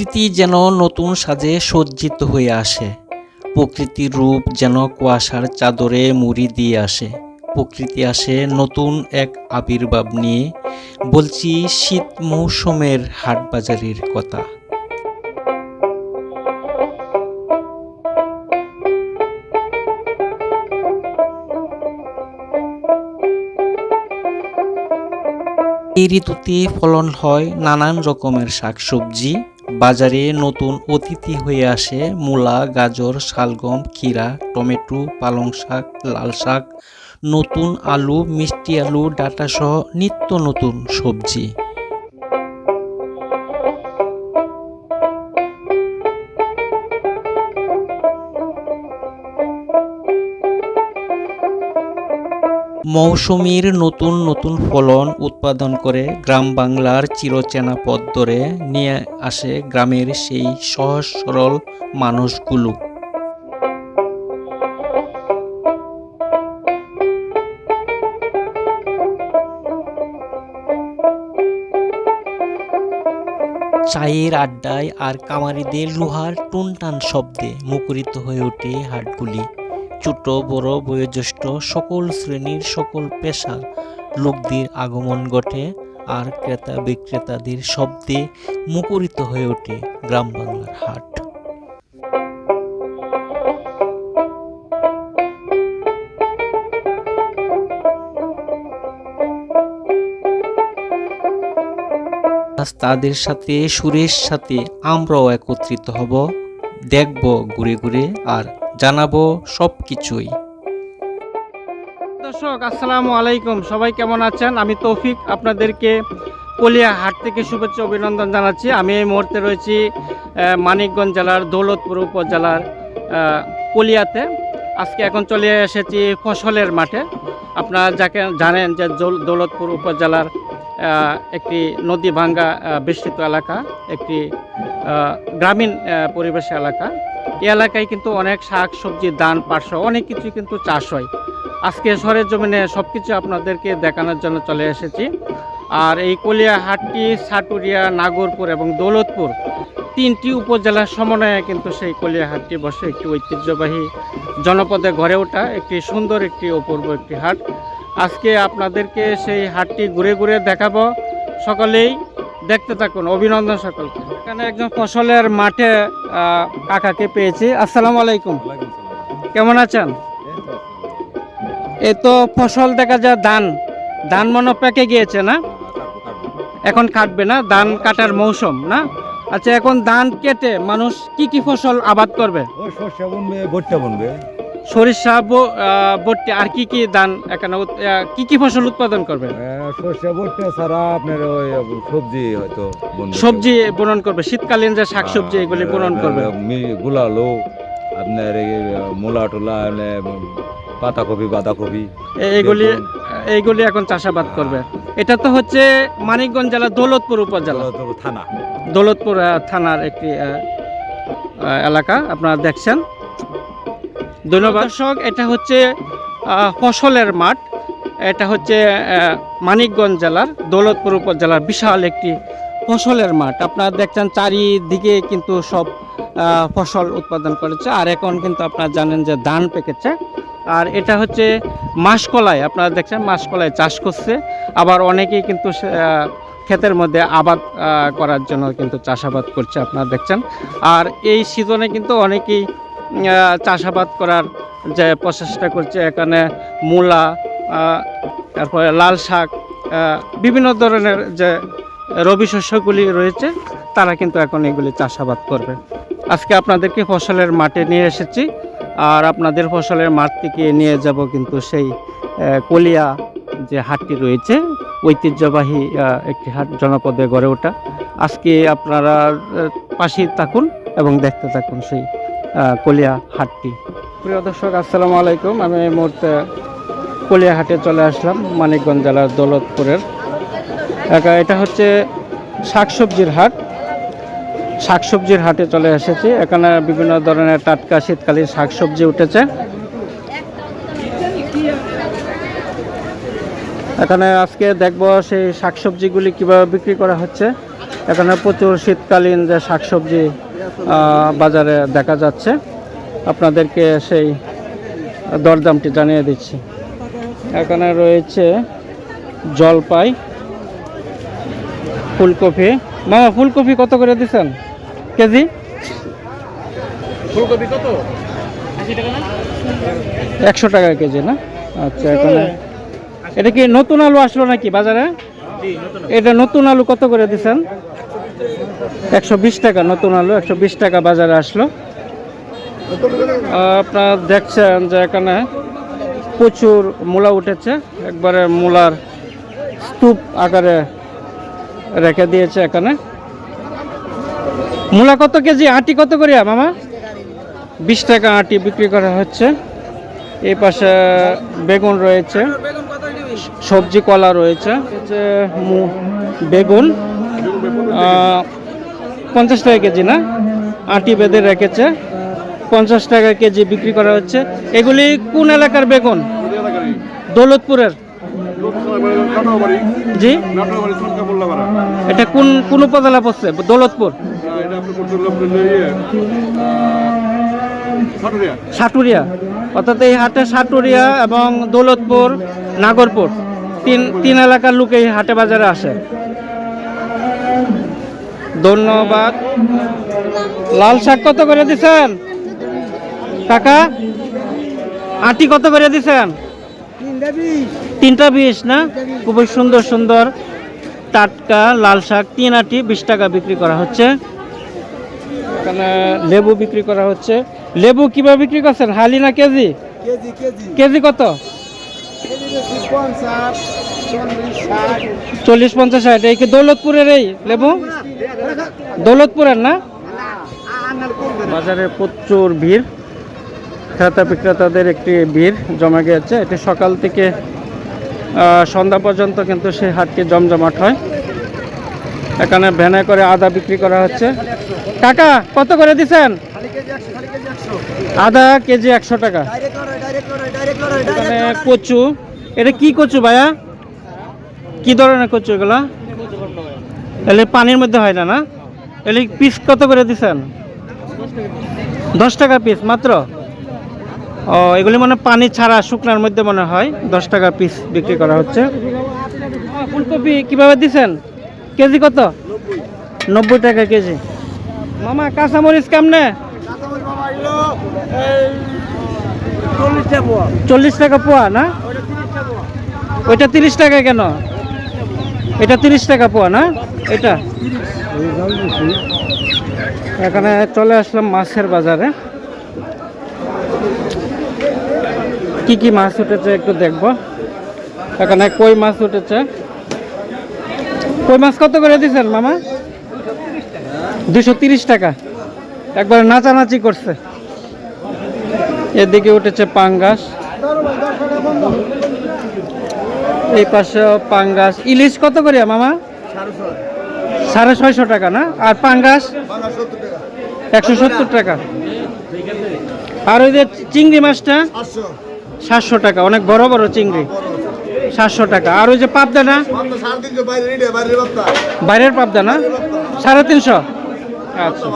প্রকৃতি যেন নতুন সাজে সজ্জিত হয়ে আসে। প্রকৃতির রূপ যেন কুয়াশার চাদরে মুড়ি দিয়ে আসে। প্রকৃতি আসে নতুন এক আবির্ভাব নিয়ে। বলছি শীত মৌসুমের হাট বাজারের কথা। এই ঋতুতে ফলন হয় নানান রকমের শাকসবজি। বাজারে নতুন অতিথি হয়ে আসে মূলা, গাজর, শালগম, ক্ষীরা, টমেটো পালং শাক লাল শাক নতুন আলু, মিষ্টি আলু ডাটা সহ নিত্য নতুন সবজি। মৌসুমীর নতুন নতুন ফলন উৎপাদন করে গ্রাম বাংলার চিরচেনা পথ ধরে নিয়ে আসে গ্রামের সেই সহজ সরল মানুষগুলো। চায়ের আড্ডায় আর কামারিদের লোহার টুনটান শব্দে মুখরিত হয়ে ওঠে হাটগুলি। ছোট, বড়, বয়োজ্যেষ্ঠ সকল শ্রেণির সকল পেশার লোকদের আগমন ঘটে আর ক্রেতা বিক্রেতাদের শব্দে মুখরিত হয়ে ওঠে গ্রাম বাংলার হাট। তাদের সাথে, সুরের সাথে আমরাও একত্রিত হব, দেখব ঘুরে ঘুরে আর জানাব সব কিছুই দর্শক, আসসালামু আলাইকুম। সবাই কেমন আছেন? আমি তৌফিক আপনাদেরকে কলিয়া হাট থেকে শুভেচ্ছা অভিনন্দন জানাচ্ছি। আমি এই মুহূর্তে রয়েছি মানিকগঞ্জ জেলার দৌলতপুর উপজেলার কলিয়াতে। আজকে এখন চলে এসেছি ফসলের মাঠে। আপনারা যাকে জানেন যে দৌল- দৌলতপুর উপজেলার একটি নদী ভাঙ্গা বেষ্টিত এলাকা, একটি গ্রামীণ পরিবেশ এলাকা। এলাকায় কিন্তু অনেক শাক, সবজি, ধান পার্শ্ব অনেক কিছু কিন্তু চাষ হয়। আজকে শহরের জমিনে সব কিছু আপনাদেরকে দেখানোর জন্য চলে এসেছি। আর এই কলিয়া হাটটি সাটুরিয়া, নাগরপুর এবং দৌলতপুর তিনটি উপজেলার সমন্বয়ে কিন্তু সেই কলিয়াহাটটি বসে একটি ঐতিহ্যবাহী জনপদে গড়ে ওঠা একটি সুন্দর, একটি অপূর্ব একটি হাট। আজকে আপনাদেরকে সেই হাটটি ঘুরে ঘুরে দেখাবো। সকলেই দেখতে থাকুন, অভিনন্দন সকলকে। এখানে একজন ফসলের মাঠে কাকাকে পেয়েছি। আসসালামু আলাইকুম। কেমন আছেন? এ তো ফসল দেখা যায় ধান। ধান মনে পেকে গিয়েছে না? এখন কাটবে না, ধান কাটার মৌসুম, না? আচ্ছা এখন ধান কেটে মানুষ কি কি ফসল আবাদ করবে? ভুট্টা বুনবে। সরিষা বট্টি আর কি কি ধান এখানে কি কি ফসল উৎপাদন করবে আহ, সর্ষে ছাড়া আপনার ওই সবজি হয়তো সবজি বুনন করবে শীতকালীন যে শাকসবজি এগুলি বুনন করবে। গুলালো আপনার মূলা টুলা পাতাকপি বাঁধাকপি এগুলি এইগুলি এখন চাষাবাদ করবে। এটা তো হচ্ছে মানিকগঞ্জ জেলা দৌলতপুর উপজেলা। থানা। দৌলতপুর থানার একটি এলাকা আপনারা দেখছেন। ধন্যবাদ। দর্শক, এটা হচ্ছে ফসলের মাঠ। এটা হচ্ছে মানিকগঞ্জ জেলার, দৌলতপুর উপজেলার বিশাল একটি ফসলের মাঠ। আপনারা দেখছেন, চারিদিকে কিন্তু সব ফসল উৎপাদন করেছে। আর এখন কিন্তু আপনারা জানেন যে ধান পেকেছে। আর এটা হচ্ছে মাসকলাই। আপনারা দেখছেন, মাসকলাই চাষ করছে। আবার অনেকেই কিন্তু ক্ষেতের মধ্যে আবাদ করার জন্য কিন্তু চাষাবাদ করছে, আপনারা দেখছেন। আর এই সিজনে কিন্তু অনেকেই চাষাবাদ করার যে প্রচেষ্টা করছে, এখানে মূলা তারপরে লাল শাক বিভিন্ন ধরনের যে রবি শস্যগুলি রয়েছে, তারা কিন্তু এখন এগুলি চাষাবাদ করবে। আজকে আপনাদেরকে ফসলের মাঠে নিয়ে এসেছি, আর আপনাদের ফসলের মাঠ থেকে নিয়ে যাব কিন্তু সেই কলিয়া যে হাটটি রয়েছে, ঐতিহ্যবাহী একটি হাট, জনপদে গড়ে ওঠা। আজকে আপনারা পাশেই থাকুন এবং দেখতে থাকুন সেই কলিয়া হাটটি প্রিয় দর্শক, আসসালামু আলাইকুম। আমি এই মুহূর্তে কলিয়া হাটে চলে আসলাম, মানিকগঞ্জ জেলার দৌলতপুরের। এটা হচ্ছে শাকসবজির হাট। শাকসবজির হাটে চলে এসেছি। এখানে বিভিন্ন ধরনের টাটকা শীতকালীন শাকসবজি উঠেছে। এখানে আজকে দেখব সেই শাকসবজিগুলি কীভাবে বিক্রি করা হচ্ছে। এখানে প্রচুর শীতকালীন যে শাকসবজি বাজারে দেখা যাচ্ছে। আপনাদেরকে সেই দরদামটি জানিয়ে দিচ্ছি। এখানে রয়েছে জলপাই ফুলকপি। মামা ফুলকপি কত করে দিচ্ছেন কেজি? ফুলকপি কত? একশো টাকা কেজি না? আচ্ছা এখানে এটা কি নতুন আলু আসলো নাকি বাজারে? এটা নতুন আলু কত করে দিচ্ছেন একশো বিশ টাকা, নতুন আলু, একশো বিশ টাকা বাজারে আসলো। আপনারা দেখছেন যে এখানে প্রচুর মূলা উঠেছে। একবারে মূলার স্তূপ আকারে রেখে দিয়েছে এখানে। মূলা কত কেজি? আটি কত করিয়া মামা? বিশ টাকা আটি বিক্রি করা হচ্ছে। এই পাশে বেগুন রয়েছে। সবজি কলা রয়েছে বেগুন পঞ্চাশ টাকা কেজি না? আটি বেঁধে রেখেছে, পঞ্চাশ টাকা কেজি বিক্রি করা হচ্ছে। এগুলি কোন এলাকার বেগুন? দৌলতপুরের। জি? এটা কোন কোন উপজেলা পড়ছে? দৌলতপুর। সাটুরিয়া? অর্থাৎ এই হাটে সাটুরিয়া এবং দৌলতপুর নাগরপুর তিন তিন এলাকার লোক এই হাটে বাজারে আসে। ধন্যবাদ। লাল শাক কত করে দিছেন? কাকা আটি কত করে দিছেন? তিনটা বিশ না? খুবই সুন্দর সুন্দর টাটকা লাল শাক তিন আটি বিশ টাকা বিক্রি করা হচ্ছে। এখানে লেবু বিক্রি করা হচ্ছে। লেবু কীভাবে বিক্রি করছেন? হালি না কেজি? KG KG. কেজি কত? চল্লিশ পঞ্চাশ ষাট। এই কি দৌলতপুরের এই লেবু? দৌলতপুরের না? বাজারে প্রচুর ভিড়। ক্রেতা বিক্রেতাদের একটি ভিড় জমা গিয়েছে। এটি সকাল থেকে সন্ধ্যা পর্যন্ত কিন্তু সেই হাটটি জমজমাট হয়। এখানে ভ্যানে করে আদা বিক্রি করা হচ্ছে। টাকা কত করে দিছেন খালি কেজি একশো খালি কেজি একশো আদা কেজি একশো টাকা। এখানে কচু। এটা কি কচু ভাইয়া? কি ধরনের কচু এগুলা? এলে পানির মধ্যে হয় না না? এলে পিস কত করে দিছেন? দশ টাকা পিস মাত্র? ও, এগুলি মানে পানি ছাড়া শুকনার মধ্যে মনে হয় দশ টাকা পিস বিক্রি করা হচ্ছে। ফুলকপি কীভাবে দিছেন? কেজি কত? নব্বই টাকা কেজি। মামা, কাঁচামরিচ কেমনে কাঁচামরিচ মামা এগুলো এই চল্লিশ টাকা পোয়া না? ওইটা তিরিশ টাকা ওইটা তিরিশ টাকা কেন? এটা তিরিশ টাকা পোয়া না? এটা? এখানে চলে আসলাম মাছের বাজারে। কি কি মাছ উঠেছে একটু দেখব। এখানে কই মাছ উঠেছে? কই মাছ কত করে দিচ্ছেন মামা? দুশো তিরিশ টাকা। একবার নাচানাচি করছে। এদিকে উঠেছে পাঙ্গাস। এই পাশে পাঙ্গাস। ইলিশ কত করে মামা? সাড়ে ছয়শো টাকা না? আর পাঙ্গাস? একশো সত্তর টাকা। আর ওই যে চিংড়ি মাছটা? সাতশো টাকা, অনেক বড় বড় চিংড়ি। সাতশো টাকা। আর ওই যে পাবদা না? বাইরের পাবদা না? সাড়ে তিনশো। আচ্ছা।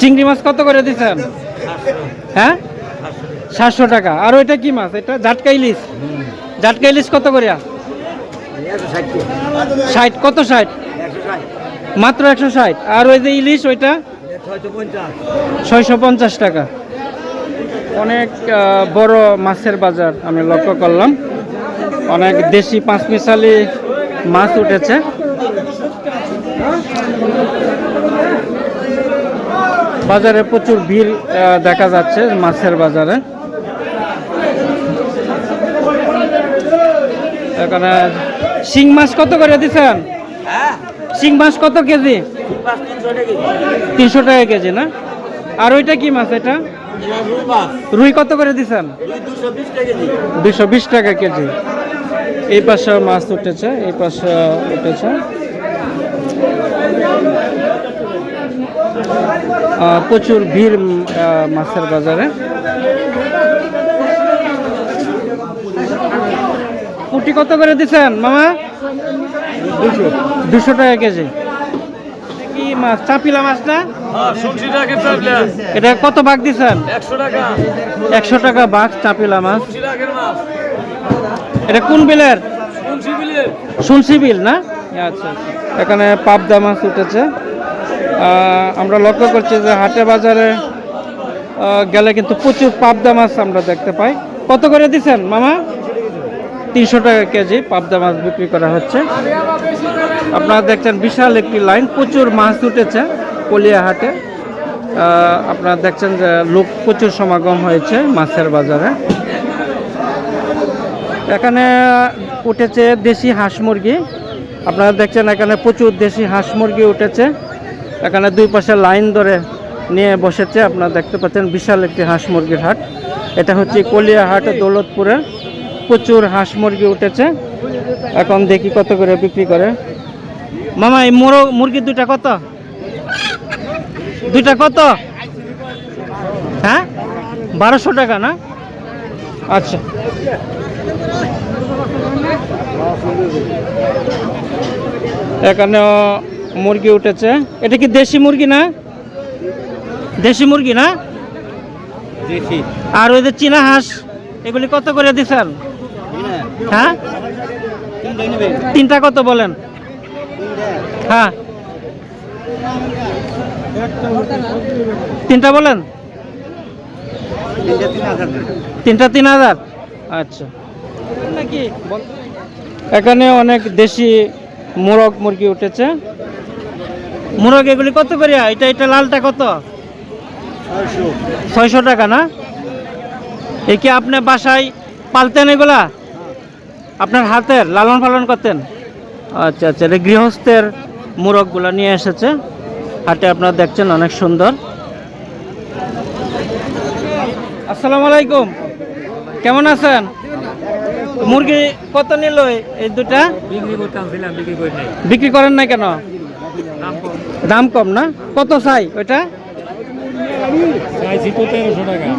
চিংড়ি মাছ কত করে দিচ্ছেন? হ্যাঁ? সাতশো টাকা। আর ওইটা কি মাছ? এটা জাটকা ইলিশ জাটকা ইলিশ কত করে? ষাট। কত ষাট? মাত্র একশো ষাট। আর ওই যে ইলিশ, ওইটা? ছয়শো পঞ্চাশ টাকা। অনেক বড় মাছের বাজার আমি লক্ষ্য করলাম। অনেক দেশি পাঁচ মিশালি মাছ উঠেছে। বাজারে প্রচুর ভিড় দেখা যাচ্ছে মাছের বাজারে। এখানে শিং মাছ কত করে দিচ্ছেন শিং মাছ কত কেজি? তিনশো টাকা কেজি। না? আর ওইটা কি মাছ এটা? রুই কত করে দিচ্ছেন দুশো বিশ টাকা কেজি। এই পাশে মাছ উঠেছে এই পাশে উঠেছে। প্রচুর ভিড় মাছের বাজারে। পুটি কত করে দিচ্ছেন মামা? দুশো। টাকা কেজি। মাছ চাপিলা মাছ না? হ্যাঁ চাপলা? এটা কত দিছেন? একশো টাকা। বাঘ চাপিলা মাছ। এটা কোন বিলের? শুনছি বিল না? আচ্ছা আচ্ছা। এখানে পাবদা মাছ উঠেছে। আমরা লক্ষ্য করছি যে হাটে বাজারে গেলে কিন্তু প্রচুর পাবদা মাছ আমরা দেখতে পাই। কত করে দিচ্ছেন মামা? তিনশো টাকা কেজি পাবদা মাছ বিক্রি করা হচ্ছে। আপনারা দেখছেন বিশাল একটি লাইন, প্রচুর মাছ উঠেছে কলিয়া হাটে আপনারা দেখছেন যে লোক প্রচুর সমাগম হয়েছে মাছের বাজারে। এখানে উঠেছে দেশি হাঁস মুরগি। আপনারা দেখছেন এখানে প্রচুর দেশি হাঁস মুরগি উঠেছে। এখানে দুই পাশে লাইন ধরে নিয়ে বসেছে। আপনারা দেখতে পাচ্ছেন বিশাল একটি হাঁস মুরগির হাট। এটা হচ্ছে কলিয়া হাট দৌলতপুরে প্রচুর হাঁস মুরগি উঠেছে। এখন দেখি কত করে বিক্রি করে। মামা এই মোরো মুরগি দুইটা কত? দুইটা কত? হ্যাঁ? বারোশো টাকা না? আচ্ছা। এখানেও মুরগি উঠেছে। এটা কি দেশি মুরগি না? দেশি মুরগি না? আর ওই যে চীনা হাঁস এগুলি কত করে দিচ্ছেন হ্যাঁ? তিনটা কত বলেন? হ্যাঁ। তিনটা বলেন? তিনটা তিন হাজার। আচ্ছা। নাকি এখানে অনেক দেশি মোরগ মুরগি উঠেছে। মোরগ এগুলি কত করে এটা এটা লালটা কত? ছয়শো টাকা না? এ কি আপনি বাসায় পালতেন এগুলা? আপনার হাতের লালন পালন করতেন? আচ্ছা আচ্ছা এটা গৃহস্থের মোরগগুলা নিয়ে এসেছে। হাটে আপনারা দেখছেন অনেক সুন্দর। আসসালামু আলাইকুম। কেমন আছেন? মুরগি কত নিল এই দুটা? বিক্রি করেন না কেন? দাম কম। না? কত চাই ওইটা?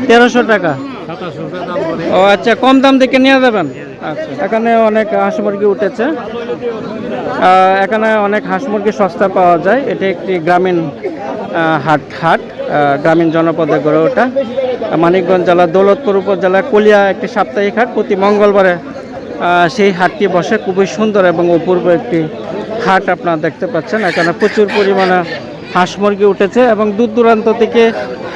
তেরোশো টাকা। ও আচ্ছা কম দাম থেকে নিয়ে যাবেন আচ্ছা এখানে অনেক হাঁস মুরগি উঠেছে। এখানে অনেক হাঁস মুরগি সস্তা পাওয়া যায়। এটি একটি গ্রামীণ হাট হাট গ্রামীণ জনপদে গড়ে ওঠা। মানিকগঞ্জ জেলা, দৌলতপুর উপজেলা, কলিয়া একটি সাপ্তাহিক হাট। প্রতি মঙ্গলবারে সেই হাটটি বসে। খুবই সুন্দর এবং অপূর্ব একটি হাট আপনারা দেখতে পাচ্ছেন। এখানে প্রচুর পরিমাণে হাঁস মুরগি উঠেছে এবং দূর দূরান্ত থেকে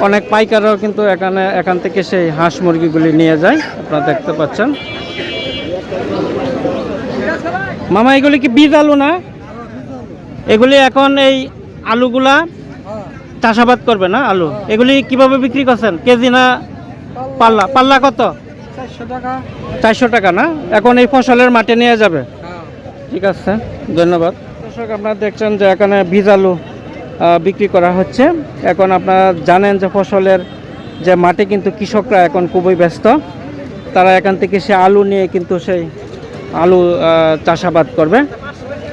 অনেক পাইকাররাও কিন্তু এখানে এখান থেকে সেই হাঁস মুরগিগুলি নিয়ে যায়। আপনারা দেখতে পাচ্ছেন। মামা এগুলি কি বীজ আলু না? এগুলি এখন এই আলুগুলা চাষাবাদ করবে না আলু? এগুলি কীভাবে বিক্রি করছেন? কেজি না পাল্লা? পাল্লা কত? চারশো টাকা। না? এখন এই ফসলের মাঠে নিয়ে যাবে। ঠিক আছে ধন্যবাদ। দর্শক আপনারা দেখছেন যে এখানে বীজ আলু বিক্রি করা হচ্ছে। এখন আপনারা জানেন যে ফসলের যে মাঠে কিন্তু কৃষকরা এখন খুবই ব্যস্ত। তারা এখান থেকে সে আলু নিয়ে কিন্তু সেই আলু চাষাবাদ করবে।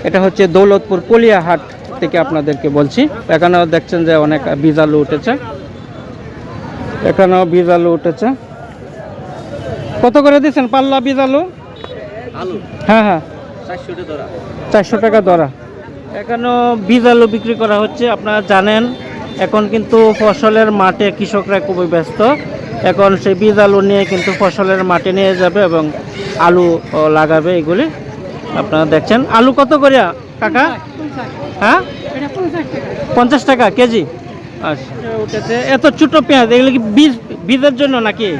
এটা হচ্ছে দৌলতপুর কলিয়া হাট থেকে আপনাদেরকে বলছি। এখানেও দেখছেন যে অনেক বীজ আলু উঠেছে। এখানেও বীজ আলু উঠেছে। কত করে দিচ্ছেন? পাল্লা বীজ আলু? হ্যাঁ হ্যাঁ। চারশো টাকা চারশো টাকা দরা এখানেও বীজ আলু বিক্রি করা হচ্ছে, আপনারা জানেন। এখন কিন্তু ফসলের মাঠে কৃষকরা খুবই ব্যস্ত। এখন সেই বীজ আলু নিয়ে কিন্তু ফসলের মাঠে নিয়ে যাবে এবং আলু লাগাবে এগুলি। আপনারা দেখছেন। আলু কত করে কাকা? হ্যাঁ? পঞ্চাশ টাকা কেজি? আচ্ছা উঠেছে। এত ছোটো পেঁয়াজ, এগুলো কি বীজ, বীজের জন্য নাকি?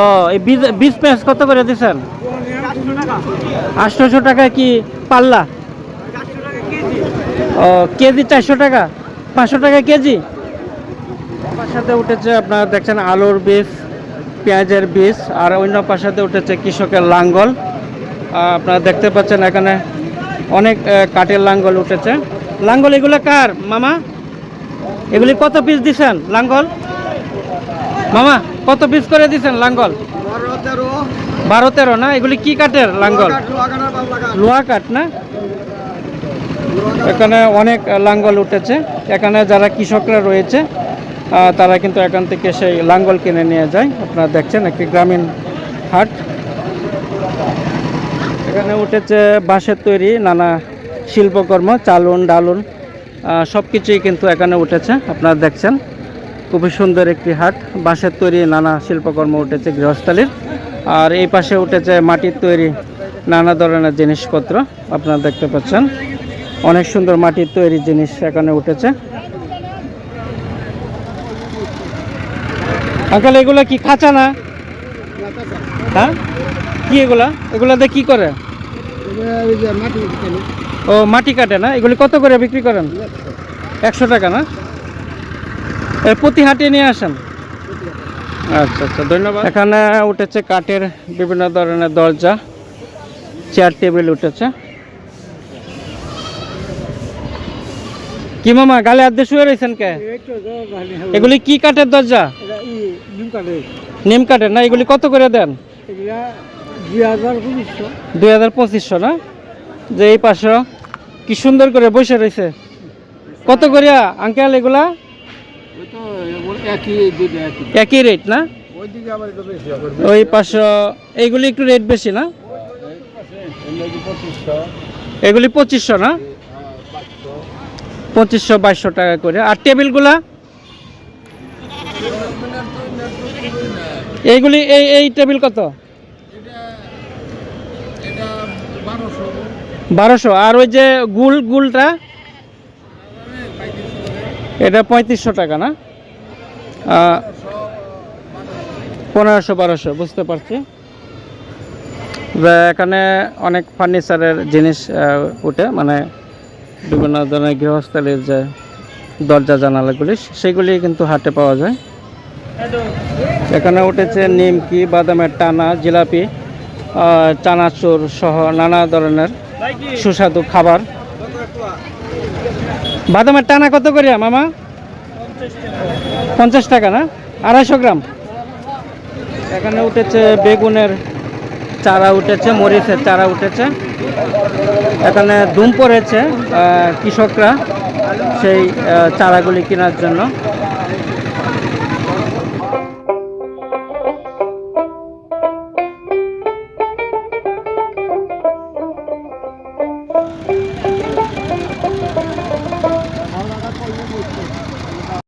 ও, এই বীজ বীজ পেঁয়াজ কত করে দিচ্ছেন? আটশোশো টাকা কি পাল্লা? ও কেজি চারশো টাকা? পাঁচশো টাকা কেজি? পাশাতে উঠেছে আপনারা দেখছেন আলুর বীজ পেঁয়াজের বীজ আর অন্য পাশাতে উঠেছে কৃষকের লাঙ্গল। আপনারা দেখতে পাচ্ছেন এখানে অনেক কাঠের লাঙ্গল উঠেছে। লাঙ্গল এগুলো কার মামা? এগুলি কত পিস দিছেন লাঙ্গল? মামা কত পিস করে দিছেন লাঙ্গল? বারো তেরো। না? এগুলি কি কাঠের লাঙ্গল? লোহা কাঠ না? এখানে অনেক লাঙ্গল উঠেছে। এখানে যারা কৃষকরা রয়েছে তারা কিন্তু এখান থেকে সেই লাঙ্গল কিনে নিয়ে যায়। আপনারা দেখছেন একটি গ্রামীণ হাট। এখানে উঠেছে বাঁশের তৈরি, নানা শিল্পকর্ম, চালুন, ডালুন সব কিছুই কিন্তু এখানে উঠেছে। আপনারা দেখছেন, খুবই সুন্দর একটি হাট। বাঁশের তৈরি, নানা শিল্পকর্ম উঠেছে গৃহস্থালির। আর এই পাশে উঠেছে মাটির তৈরি, নানা ধরনের জিনিসপত্র। আপনারা দেখতে পাচ্ছেন। অনেক সুন্দর মাটির তৈরি জিনিস এখানে উঠেছে। আঙ্কাল এগুলো কি খাঁচা না? হ্যাঁ? কি এগুলা? এগুলাতে কি করে? ও মাটি কাটে না? এগুলি কত করে বিক্রি করেন? একশো টাকা না? এ, প্রতি হাটে নিয়ে আসেন? আচ্ছা আচ্ছা ধন্যবাদ। এখানে উঠেছে কাঠের বিভিন্ন ধরনের দরজা চেয়ার টেবিল উঠেছে। কি মামা, গালে দিয়ে শুয়ে রয়েছেন কে? এগুলি কি কাঠের দরজা? নিম কাঠের না, এগুলি কত করে দেন? দুই হাজার পঁচিশশো, না? যে এই পাশে, কি সুন্দর করে বসে রয়েছে কত করিয়া আঙ্কেল, এগুলা? একই রেট না? ওই পাশে এইগুলি একটু রেট বেশি, না? এগুলি পঁচিশশো, না? পঁচিশশো বাইশশো টাকা করে। আর টেবিলগুলা? এইগুলি, এই এই টেবিল কত? বারোশো। আর ওই যে গুল, গুলটা? এটা পঁয়ত্রিশশো টাকা না? পনেরোশো, বারোশো, বুঝতে পারছি। এখানে অনেক ফার্নিচারের জিনিস উঠে মানে বিভিন্ন ধরনের গৃহস্থালির যে দরজা জানালাগুলি সেগুলি কিন্তু হাটে পাওয়া যায়। এখানে উঠেছে নিমকি, বাদামের টানা, জিলাপি চানাচুর সহ নানা ধরনের সুস্বাদু খাবার। বাদামের টানা কত করে মামা? পঞ্চাশ টাকা না? আড়াইশো গ্রাম। এখানে উঠেছে বেগুনের চারা উঠেছে মরিচের চারা উঠেছে। এখানে দুম পড়েছে কৃষকরা সেই চারাগুলি কেনার জন্য।